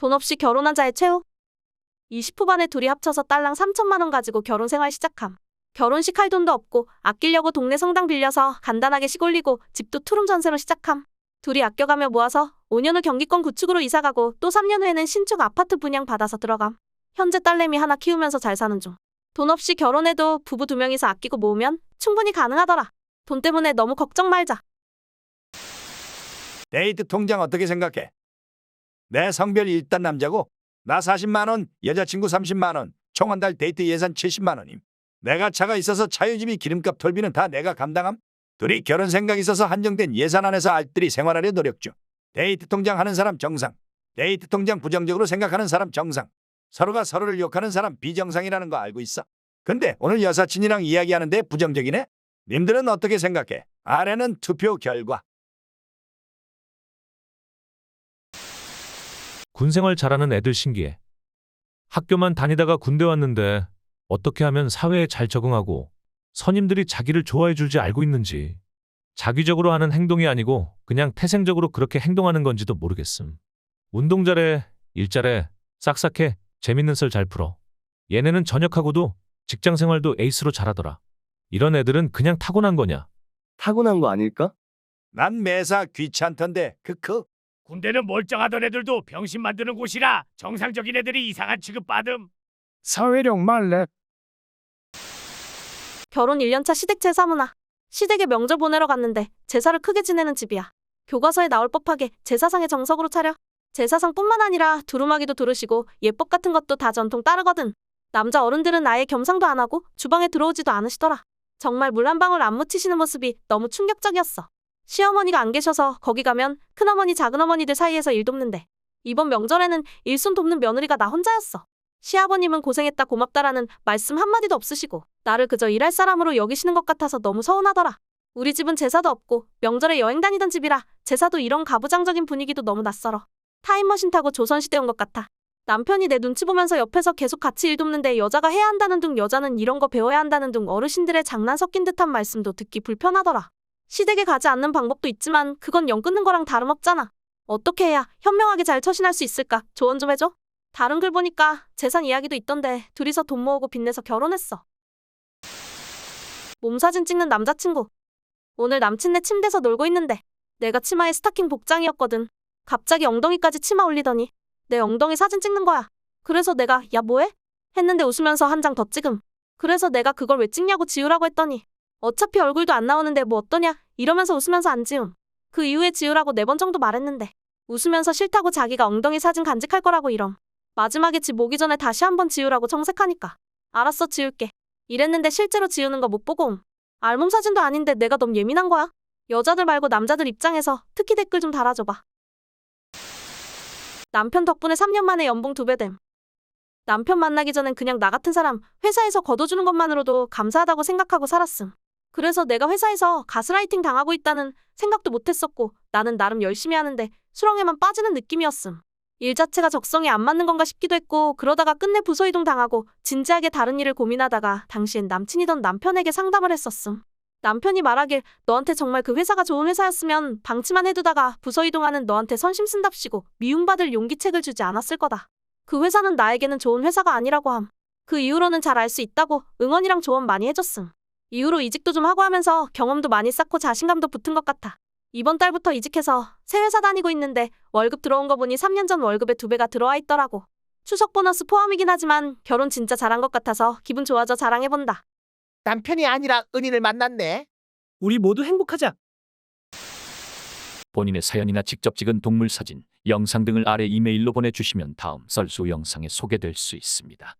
돈 없이 결혼한 자의 최후. 20후반에 둘이 합쳐서 딸랑 3천만 원 가지고 결혼 생활 시작함. 결혼식 할 돈도 없고 아끼려고 동네 성당 빌려서 간단하게 시골리고 집도 투룸 전세로 시작함. 둘이 아껴가며 모아서 5년 후 경기권 구축으로 이사가고 또 3년 후에는 신축 아파트 분양 받아서 들어감. 현재 딸내미 하나 키우면서 잘 사는 중. 돈 없이 결혼해도 부부 두 명이서 아끼고 모으면 충분히 가능하더라. 돈 때문에 너무 걱정 말자. 데이트 통장 어떻게 생각해? 내 성별 일단 남자고 나 40만 원, 여자친구 30만 원, 총 한 달 데이트 예산 70만 원임. 내가 차가 있어서 차유지비 기름값 톨비는 다 내가 감당함. 둘이 결혼 생각 있어서 한정된 예산 안에서 알뜰히 생활하려 노력 중. 데이트 통장 하는 사람 정상. 데이트 통장 부정적으로 생각하는 사람 정상. 서로가 서로를 욕하는 사람 비정상이라는 거 알고 있어. 근데 오늘 여사친이랑 이야기하는데 부정적이네? 님들은 어떻게 생각해? 아래는 투표 결과. 군생활 잘하는 애들 신기해. 학교만 다니다가 군대 왔는데 어떻게 하면 사회에 잘 적응하고 선임들이 자기를 좋아해 줄지 알고 있는지 자기적으로 하는 행동이 아니고 그냥 태생적으로 그렇게 행동하는 건지도 모르겠음. 운동 잘해, 일 잘해, 싹싹해, 재밌는 썰 잘 풀어. 얘네는 전역하고도 직장 생활도 에이스로 잘하더라. 이런 애들은 그냥 타고난 거냐? 타고난 거 아닐까? 난 매사 귀찮던데 크크. 군대는 멀쩡하던 애들도 병신 만드는 곳이라 정상적인 애들이 이상한 취급받음. 사회력 말래 결혼 1년차 시댁 제사 문화. 시댁에 명절 보내러 갔는데 제사를 크게 지내는 집이야. 교과서에 나올 법하게 제사상의 정석으로 차려. 제사상뿐만 아니라 두루마기도 두르시고 예법 같은 것도 다 전통 따르거든. 남자 어른들은 아예 겸상도 안 하고 주방에 들어오지도 않으시더라. 정말 물 한 방울 안 묻히시는 모습이 너무 충격적이었어. 시어머니가 안 계셔서 거기 가면 큰어머니 작은어머니들 사이에서 일 돕는데 이번 명절에는 일손 돕는 며느리가 나 혼자였어. 시아버님은 고생했다 고맙다라는 말씀 한마디도 없으시고 나를 그저 일할 사람으로 여기시는 것 같아서 너무 서운하더라. 우리 집은 제사도 없고 명절에 여행 다니던 집이라 제사도 이런 가부장적인 분위기도 너무 낯설어. 타임머신 타고 조선시대 온 것 같아. 남편이 내 눈치 보면서 옆에서 계속 같이 일 돕는데 여자가 해야 한다는 둥 여자는 이런 거 배워야 한다는 둥 어르신들의 장난 섞인 듯한 말씀도 듣기 불편하더라. 시댁에 가지 않는 방법도 있지만 그건 영 끊는 거랑 다름없잖아. 어떻게 해야 현명하게 잘 처신할 수 있을까? 조언 좀 해줘. 다른 글 보니까 재산 이야기도 있던데 둘이서 돈 모으고 빚내서 결혼했어. 몸사진 찍는 남자친구. 오늘 남친네 침대에서 놀고 있는데 내가 치마에 스타킹 복장이었거든. 갑자기 엉덩이까지 치마 올리더니 내 엉덩이 사진 찍는 거야. 그래서 내가 야 뭐해? 했는데 웃으면서 한 장 더 찍음. 그래서 내가 그걸 왜 찍냐고 지우라고 했더니 어차피 얼굴도 안 나오는데 뭐 어떠냐 이러면서 웃으면서 안 지움. 그 이후에 지우라고 네 번 정도 말했는데 웃으면서 싫다고 자기가 엉덩이 사진 간직할 거라고 이럼. 마지막에 집 오기 전에 다시 한번 지우라고 정색하니까 알았어 지울게. 이랬는데 실제로 지우는 거 못 보고 옴. 알몸 사진도 아닌데 내가 너무 예민한 거야. 여자들 말고 남자들 입장에서 특히 댓글 좀 달아줘봐. 남편 덕분에 3년 만에 연봉 두 배 됨. 남편 만나기 전엔 그냥 나 같은 사람 회사에서 걷어주는 것만으로도 감사하다고 생각하고 살았음. 그래서 내가 회사에서 가스라이팅 당하고 있다는 생각도 못했었고 나는 나름 열심히 하는데 수렁에만 빠지는 느낌이었음. 일 자체가 적성에 안 맞는 건가 싶기도 했고 그러다가 끝내 부서 이동 당하고 진지하게 다른 일을 고민하다가 당시엔 남친이던 남편에게 상담을 했었음. 남편이 말하길 너한테 정말 그 회사가 좋은 회사였으면 방치만 해두다가 부서 이동하는 너한테 선심 쓴답시고 미움받을 용기책을 주지 않았을 거다. 그 회사는 나에게는 좋은 회사가 아니라고 함. 그 이후로는 잘 알 수 있다고 응원이랑 조언 많이 해줬음. 이후로 이직도 좀 하고 하면서 경험도 많이 쌓고 자신감도 붙은 것 같아. 이번 달부터 이직해서 새 회사 다니고 있는데 월급 들어온 거 보니 3년 전 월급의 두 배가 들어와 있더라고. 추석 보너스 포함이긴 하지만 결혼 진짜 잘한 것 같아서 기분 좋아져 자랑해본다. 남편이 아니라 은인을 만났네. 우리 모두 행복하자 본인의 사연이나 직접 찍은 동물 사진, 영상 등을 아래 이메일로 보내주시면 다음 썰수 영상에 소개될 수 있습니다.